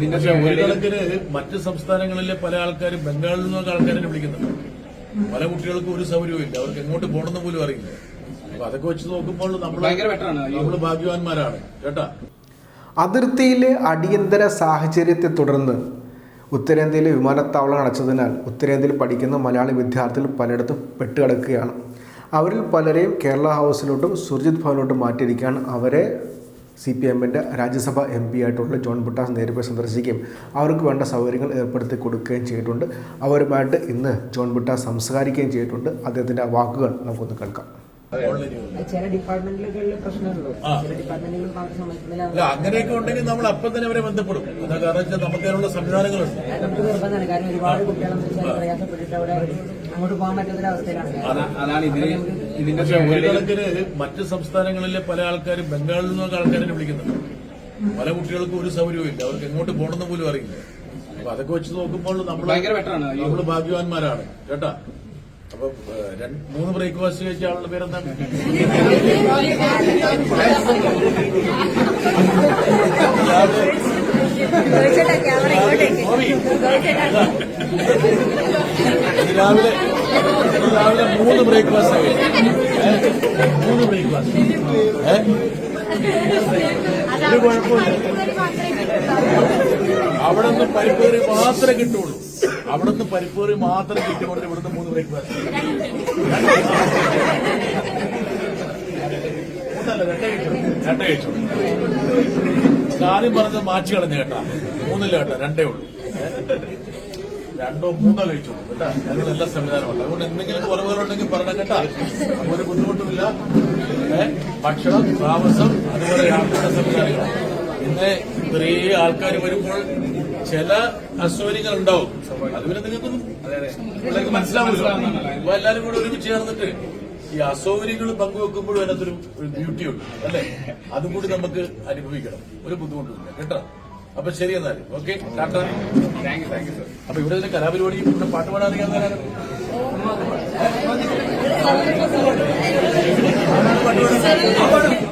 ഇതിന്റെ പക്ഷെ ഒരു ഇടയിൽ- കണക്കിന് മറ്റ് സംസ്ഥാനങ്ങളിലെ പല ആൾക്കാരും ബംഗാളിൽ നിന്നൊക്കെ ആൾക്കാരെ വിളിക്കുന്നുണ്ട്. പല കുട്ടികൾക്കും ഒരു സൗകര്യവും ഇല്ല. അവർക്ക് എങ്ങോട്ട് പോകണമെന്ന് പോലും അറിയില്ല. അപ്പൊ അതൊക്കെ വെച്ച് നോക്കുമ്പോൾ നമ്മൾ നമ്മൾ ഭാഗ്യവാന്മാരാണ്. കേട്ടാ? അതിർത്തിയിലെ അടിയന്തര സാഹചര്യത്തെ തുടർന്ന് ഉത്തരേന്ത്യയിലെ വിമാനത്താവളം അടച്ചതിനാൽ ഉത്തരേന്ത്യയിൽ പഠിക്കുന്ന മലയാളി വിദ്യാർത്ഥികൾ പലയിടത്തും പെട്ടുകിടക്കുകയാണ്. അവരിൽ പലരെയും കേരള ഹൗസിലോട്ടും സുർജിത് ഭവനിലോട്ടും മാറ്റിയിരിക്കുകയാണ്. അവരെ സി പി എമ്മിന്റെ രാജ്യസഭ എം പി ആയിട്ടുള്ള ജോൺ ബുട്ടാസ് നേരിട്ട് സന്ദർശിക്കുകയും അവർക്ക് വേണ്ട സൗകര്യങ്ങൾ ഏർപ്പെടുത്തി കൊടുക്കുകയും ചെയ്തിട്ടുണ്ട്. അവരുമായിട്ട് ഇന്ന് ജോൺ ബുട്ടാസ് സംസാരിക്കുകയും ചെയ്തിട്ടുണ്ട്. അദ്ദേഹത്തിന്റെ വാക്കുകൾ നമുക്കൊന്ന് കേൾക്കാം. ചില ഡിപ്പാർട്ട്മെന്റുകളിൽ പ്രശ്നമുണ്ടോ. ചില ഡിപ്പാർട്ട്മെന്റുകൾ അല്ല അങ്ങനെയൊക്കെ ഉണ്ടെങ്കിൽ നമ്മൾ അപ്പൊ തന്നെ അവരെ ബന്ധപ്പെടും. അതാ കാരണം വെച്ചാൽ നമുക്ക് അതിനുള്ള സംവിധാനങ്ങളുണ്ട്. നമുക്ക് നിർബന്ധമാണ്. കാരണം ഒരുപാട് വെച്ചാൽ പ്രയാസപ്പെട്ടിട്ട് അവിടെ അങ്ങോട്ട് പോകാൻ പറ്റാത്തൊരവസ്ഥയിലാണ് അവസ്ഥയിലാണ്. പക്ഷെ ഒരു കണക്കിന് മറ്റ് സംസ്ഥാനങ്ങളിലെ പല ആൾക്കാരും ബംഗാളിൽ നിന്നൊക്കെ ആൾക്കാരെ വിളിക്കുന്നുണ്ട്. പല കുട്ടികൾക്കും ഒരു സൗകര്യവും ഇല്ല. അവർക്ക് എങ്ങോട്ട് പോകണമെന്ന് പോലും അറിയില്ല. അപ്പൊ അതൊക്കെ വെച്ച് നോക്കുമ്പോൾ നമ്മൾ നമ്മൾ ഭാഗ്യവാന്മാരാണ്. കേട്ടാ? അപ്പൊ മൂന്ന് ബ്രേക്ക്ഫാസ്റ്റ് കഴിച്ച ആളുടെ പേരെന്താണ് രാവിലെ രാവിലെ മൂന്ന് ബ്രേക്ക്ഫാസ്റ്റ് മൂന്ന് ബ്രേക്ക്ഫാസ്റ്റ്. ഒരു കുഴപ്പമില്ല. അവിടെ നിന്ന് പരിപ്പേറി മാത്രമേ കിട്ടുള്ളൂ. അവിടെ നിന്ന് പരിപ്പേറി മാത്രം കിട്ടിക്കൊണ്ട് ഇവിടുന്ന് മൂന്ന് ബ്രേക്ക്ഫാസ്റ്റ് കാര്യം പറഞ്ഞ കഴിച്ചു രണ്ടേ കഴിച്ചു ആദ്യം പറഞ്ഞത് മാറ്റി കളഞ്ഞു കേട്ടാ. മൂന്നില്ല കേട്ടാ രണ്ടേ ഉള്ളൂ. രണ്ടോ മൂന്നോ കഴിച്ചു കേട്ടാ. ഞങ്ങൾ എല്ലാ സംവിധാനമുണ്ട്. അതുകൊണ്ട് എന്തെങ്കിലും കുറവുകളുണ്ടെങ്കിൽ പറഞ്ഞ കേട്ടാ. അപ്പൊ ഒരു ബുദ്ധിമുട്ടുമില്ല. ഭക്ഷണം താമസം അതുപോലെ യാത്രയുടെ സംവിധാനങ്ങൾ. ഇന്ന് ഇത്രയും ആൾക്കാർ വരുമ്പോൾ ചില അസൗകര്യങ്ങൾ ഉണ്ടാവും അത് പിന്നെ നിങ്ങൾക്കൊന്നും മനസ്സിലാവും മനസ്സിലാവില്ല അപ്പൊ എല്ലാരും കൂടെ ഒരുമിച്ച് ചേർന്നിട്ട് ഈ അസൗകര്യങ്ങൾ പങ്കുവെക്കുമ്പോഴും അതിനകത്തൊരു ഒരു ബ്യൂട്ടി ഉണ്ട് അല്ലേ? അതും കൂടി നമുക്ക് അനുഭവിക്കണം. ഒരു ബുദ്ധിമുട്ടില്ല കേട്ടോ? അപ്പൊ ശരി എന്നാലും ഓക്കെ? ടാറ്റ. അപ്പൊ ഇവിടെ തന്നെ കലാപരിപാടി ഇവിടെ പാട്ട് പാടാൻ അറിയാവുന്നവരാണ്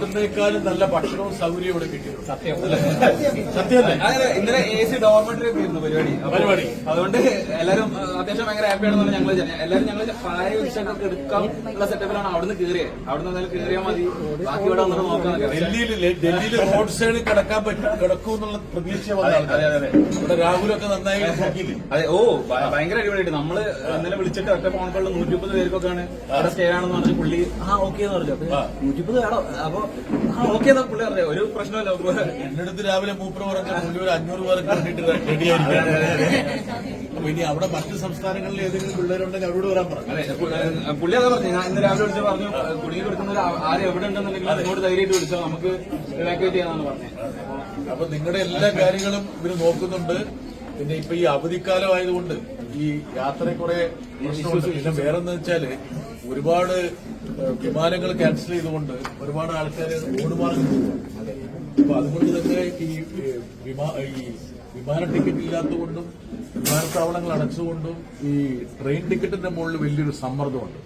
ഇതിനേക്കാളും നല്ല ഭക്ഷണവും സൗകര്യവും ഇവിടെ കിട്ടിയത് സത്യം. സത്യമല്ലേ? ഇന്നലെ എ സി ഒക്കെ പരിപാടി. പരിപാടി. അതുകൊണ്ട് എല്ലാവരും അത്യാവശ്യം ഭയങ്കര ഹാപ്പിയാണെന്ന് ഞങ്ങൾ എല്ലാരും ഞങ്ങൾ പായ വിഷയങ്ങൾക്ക് എടുക്കാം ഉള്ള സെറ്റപ്പിലാണ് അവിടുന്ന് കയറിയത് അവിടുന്ന് എന്തായാലും കയറിയാൽ മതി. ബാക്കി ഇവിടെ വന്നിട്ട് നോക്കാം. ഡൽഹിയിൽ ഡൽഹിയിൽ റോഡ് സൈഡിൽ കിടക്കാൻ പറ്റും കിടക്കും എന്നുള്ള പ്രതീക്ഷ. ഇവിടെ രാഹുലൊക്കെ നന്നായി നോക്കിയില്ലേ? അതെ ഓ ഭയങ്കര അടിപൊളിയായിട്ട്. നമ്മൾ ഇന്നലെ വിളിച്ചിട്ട് ഒറ്റ ഫോൺ കോളിൽ നൂറ്റിപ്പത് പേർക്കൊക്കെയാണ് അവിടെ സ്റ്റേ ആണെന്ന് പറഞ്ഞു പുള്ളി ആ ഓക്കെ എന്ന് പറഞ്ഞു. നൂറ്റിപ്പത് വേണോ. അപ്പൊ ഒരു പ്രശ്നമല്ല എന്റെ അടുത്ത് രാവിലെ മൂപ്പർ പറഞ്ഞ ഒരു അഞ്ഞൂറ് പേർക്ക് കണ്ടിട്ട് റെഡിയായിരിക്കും അപ്പൊ ഇനി അവിടെ മറ്റ് സംസ്ഥാനങ്ങളിൽ ഏതെങ്കിലും പിള്ളേരുണ്ടെങ്കിൽ അവരോട് വരാൻ പറഞ്ഞു പുള്ളി അതാ പറഞ്ഞു ഞാൻ ഇന്ന് രാവിലെ വിളിച്ച് പറഞ്ഞു കുടുങ്ങി കൊടുക്കുന്നവർ ആരും എവിടെ ഉണ്ടെന്നുണ്ടെങ്കിൽ അതിനോട് ധൈര്യമായിട്ട് വിളിച്ചോ നമുക്ക് ഇവാക്യുവേറ്റ് ചെയ്യാന്നാണ് പറഞ്ഞത് അപ്പൊ നിങ്ങളുടെ എല്ലാ കാര്യങ്ങളും ഇവർ നോക്കുന്നുണ്ട്. പിന്നെ ഇപ്പൊ ഈ അവധിക്കാലം ആയതുകൊണ്ട് ഈ യാത്ര കുറെ പ്രശ്നമുണ്ട്. പിന്നെ വേറെന്ന് വെച്ചാൽ ഒരുപാട് വിമാനങ്ങൾ ക്യാൻസൽ ചെയ്തുകൊണ്ട് ഒരുപാട് ആൾക്കാർ റോഡ് മാർഗം അപ്പൊ അതുകൊണ്ട് തന്നെ ഈ ഈ വിമാന ടിക്കറ്റ് ഇല്ലാത്തതുകൊണ്ടും വിമാനത്താവളങ്ങൾ അടച്ചുകൊണ്ടും ഈ ട്രെയിൻ ടിക്കറ്റിന്റെ മുകളിൽ വലിയൊരു സമ്മർദ്ദമുണ്ട്.